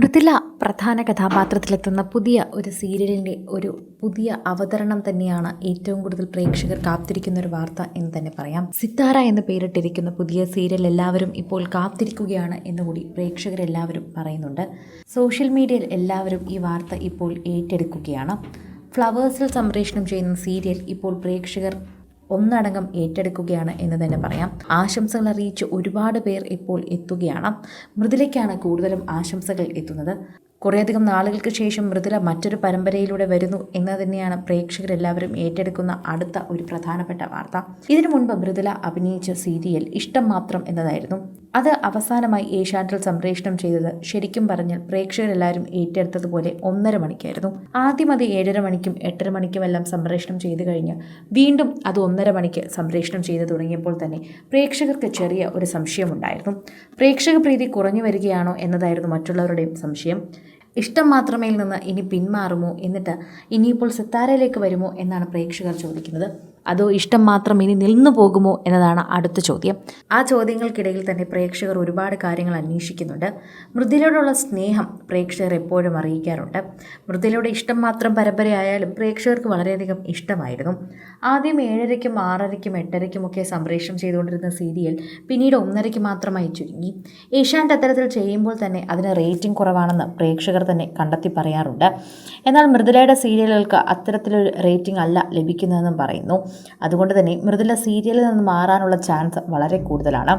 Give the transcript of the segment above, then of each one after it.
മൃദുല പ്രധാന കഥാപാത്രത്തിലെത്തുന്ന പുതിയ ഒരു സീരിയലിന്റെ ഒരു പുതിയ അവതരണം തന്നെയാണ് ഏറ്റവും കൂടുതൽ പ്രേക്ഷകർ കാത്തിരിക്കുന്ന ഒരു വാർത്ത എന്ന് തന്നെ പറയാം. സിത്താര എന്ന് പേരിട്ടിരിക്കുന്ന പുതിയ സീരിയൽ എല്ലാവരും ഇപ്പോൾ കാത്തിരിക്കുകയാണ് എന്നുകൂടി പ്രേക്ഷകരെല്ലാവരും പറയുന്നുണ്ട്. സോഷ്യൽ മീഡിയയിൽ എല്ലാവരും ഈ വാർത്ത ഇപ്പോൾ ഏറ്റെടുക്കുകയാണ്. ഫ്ലവേഴ്സിൽ സംപ്രേഷണം ചെയ്യുന്ന സീരിയൽ ഇപ്പോൾ പ്രേക്ഷകർ ഒന്നടങ്കം ഏറ്റെടുക്കുകയാണ് എന്ന് തന്നെ പറയാം. ആശംസകൾ അറിയിച്ച് ഒരുപാട് പേർ ഇപ്പോൾ എത്തുകയാണ്. മൃദുലയ്ക്കാണ് കൂടുതലും ആശംസകൾ എത്തുന്നത്. കുറേയധികം നാളുകൾക്ക് ശേഷം മൃദുല മറ്റൊരു പരമ്പരയിലൂടെ വരുന്നു എന്ന് തന്നെയാണ് പ്രേക്ഷകരെല്ലാവരും ഏറ്റെടുക്കുന്ന അടുത്ത ഒരു പ്രധാനപ്പെട്ട വാർത്ത. ഇതിനു മുൻപ് മൃദുല അഭിനയിച്ച സീരിയൽ ഇഷ്ടം മാത്രം എന്നതായിരുന്നു. അത് അവസാനമായി ഏഷ്യാനെറ്റിൽ സംപ്രേഷണം ചെയ്തത് ശരിക്കും പറഞ്ഞാൽ പ്രേക്ഷകരെല്ലാവരും ഏറ്റെടുത്തതുപോലെ ഒന്നര മണിക്കായിരുന്നു. ആദ്യം അത് ഏഴര മണിക്കും എട്ടര മണിക്കും എല്ലാം സംപ്രേഷണം ചെയ്തു കഴിഞ്ഞ് വീണ്ടും അത് ഒന്നര മണിക്ക് സംപ്രേഷണം ചെയ്തു തുടങ്ങിയപ്പോൾ തന്നെ പ്രേക്ഷകർക്ക് ചെറിയ ഒരു സംശയമുണ്ടായിരുന്നു. പ്രേക്ഷക പ്രീതി കുറഞ്ഞു വരികയാണോ എന്നതായിരുന്നു മറ്റുള്ളവരുടെയും സംശയം. ഇഷ്ടം മാത്രമേ നിന്ന് ഇനി പിന്മാറുമോ എന്നിട്ട് ഇനിയിപ്പോൾ സിത്താരയിലേക്ക് വരുമോ എന്നാണ് പ്രേക്ഷകർ ചോദിക്കുന്നത്. അതോ ഇഷ്ടം മാത്രം ഇനി നിന്നു പോകുമോ എന്നതാണ് അടുത്ത ചോദ്യം. ആ ചോദ്യങ്ങൾക്കിടയിൽ തന്നെ പ്രേക്ഷകർ ഒരുപാട് കാര്യങ്ങൾ അന്വേഷിക്കുന്നുണ്ട്. മൃദുലയോടുള്ള സ്നേഹം പ്രേക്ഷകർ എപ്പോഴും അറിയിക്കാറുണ്ട്. മൃദുലയുടെ ഇഷ്ടം മാത്രം പരമ്പരയായാലും പ്രേക്ഷകർക്ക് വളരെയധികം ഇഷ്ടമായിരുന്നു. ആദ്യം ഏഴരയ്ക്കും ആറരയ്ക്കും എട്ടരയ്ക്കും ഒക്കെ സംപ്രേഷണം ചെയ്തുകൊണ്ടിരുന്ന സീരിയൽ പിന്നീട് ഒന്നരയ്ക്ക് മാത്രമായി ചുരുങ്ങി. ഏഷ്യാന്റെ അത്തരത്തിൽ ചെയ്യുമ്പോൾ തന്നെ അതിന് റേറ്റിംഗ് കുറവാണെന്ന് പ്രേക്ഷകർ തന്നെ കണ്ടെത്തി പറയാറുണ്ട്. എന്നാൽ മൃദുലയുടെ സീരിയലുകൾക്ക് അത്തരത്തിലൊരു റേറ്റിംഗ് അല്ല ലഭിക്കുന്നതെന്നും പറയുന്നു. അതുകൊണ്ട് തന്നെ മൃദുല സീരിയലിൽ നിന്ന് മാറാനുള്ള ചാൻസ് വളരെ കൂടുതലാണ്.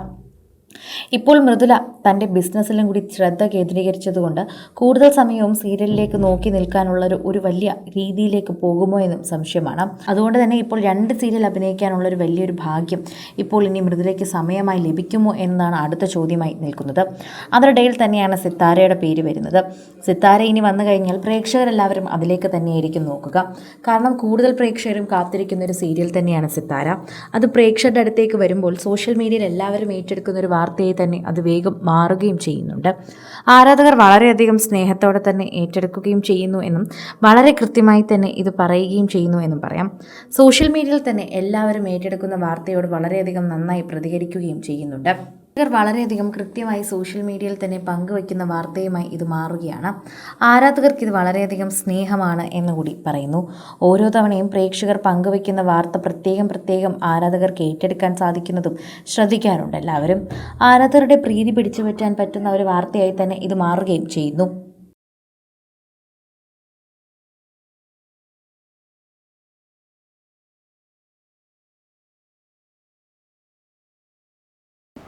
ഇപ്പോൾ മൃദുല തന്റെ ബിസിനസ്സിലും കൂടി ശ്രദ്ധ കേന്ദ്രീകരിച്ചതുകൊണ്ട് കൂടുതൽ സമയവും സീരിയലിലേക്ക് നോക്കി നിൽക്കാനുള്ള ഒരു വലിയ രീതിയിലേക്ക് പോകുമോ എന്നും സംശയമാണ്. അതുകൊണ്ട് തന്നെ ഇപ്പോൾ രണ്ട് സീരിയൽ അഭിനയിക്കാനുള്ള ഒരു വലിയൊരു ഭാഗ്യം ഇപ്പോൾ ഇനി മൃദുലയ്ക്ക് സമയമായി ലഭിക്കുമോ എന്നതാണ് അടുത്ത ചോദ്യമായി നിൽക്കുന്നത്. അതിനിടയിൽ തന്നെയാണ് സിത്താരയുടെ പേര് വരുന്നത്. സിത്താര ഇനി വന്നു കഴിഞ്ഞാൽ പ്രേക്ഷകരെല്ലാവരും അതിലേക്ക് തന്നെയായിരിക്കും നോക്കുക. കാരണം കൂടുതൽ പ്രേക്ഷകരും കാത്തിരിക്കുന്ന ഒരു സീരിയൽ തന്നെയാണ് സിത്താര. അത് പ്രേക്ഷകരുടെ അടുത്തേക്ക് വരുമ്പോൾ സോഷ്യൽ മീഡിയയിൽ എല്ലാവരും ഏറ്റെടുക്കുന്ന ഒരു വാർത്തയായി തന്നെ അത് വേഗം മാറുകയും ചെയ്യുന്നുണ്ട്. ആരാധകർ വളരെയധികം സ്നേഹത്തോടെ തന്നെ ഏറ്റെടുക്കുകയും ചെയ്യുന്നു എന്നും വളരെ കൃത്യമായി തന്നെ ഇത് പറയുകയും ചെയ്യുന്നു എന്നും പറയാം. സോഷ്യൽ മീഡിയയിൽ തന്നെ എല്ലാവരും ഏറ്റെടുക്കുന്ന വാർത്തയോട് വളരെയധികം നന്നായി പ്രതികരിക്കുകയും ചെയ്യുന്നുണ്ട്. ഇവർ വളരെയധികം കൃത്യമായി സോഷ്യൽ മീഡിയയിൽ തന്നെ പങ്കുവയ്ക്കുന്ന വാർത്തയുമായി ഇത് മാറുകയാണ്. ആരാധകർക്ക് ഇത് വളരെയധികം സ്നേഹമാണ് എന്നുകൂടി പറയുന്നു. ഓരോ തവണയും പ്രേക്ഷകർ പങ്കുവയ്ക്കുന്ന വാർത്ത പ്രത്യേകം പ്രത്യേകം ആരാധകർക്ക് ഏറ്റെടുക്കാൻ സാധിക്കുന്നതും ശ്രദ്ധിക്കാറുണ്ട് എല്ലാവരും. ആരാധകരുടെ പ്രീതി പിടിച്ചു പറ്റാൻ പറ്റുന്ന ഒരു വാർത്തയായി തന്നെ ഇത് മാറുകയും ചെയ്യുന്നു.